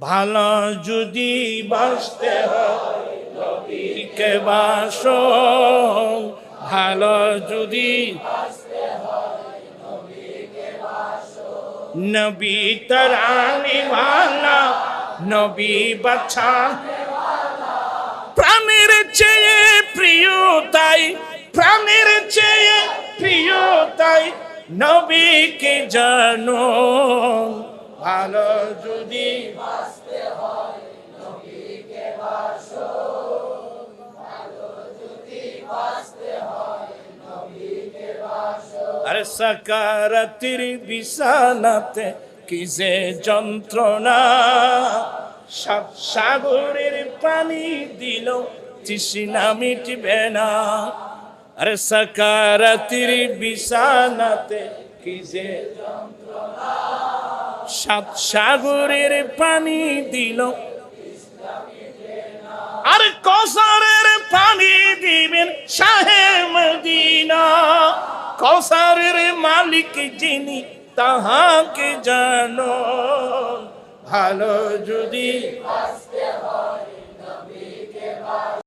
ভালো যদি বাঁচতে হয় বাস ভালো যদি নবী তরানি নবী বাছা প্রাণের চেয়ে প্রিয় তাই, প্রাণের চেয়ে প্রিয় তাই নবীকে জানো ভালো যদি আরে সাকারাতির বিছানাতে কি যে যন্ত্রণা। সাগরের পানি দিল, তৃষ্ণা মিটবে না। আরে সাকারাতির বিছানাতে কি যে সাত সাগরের পানি দিল কসরের মালিক যিনি তাহাকে জানো ভালো যদি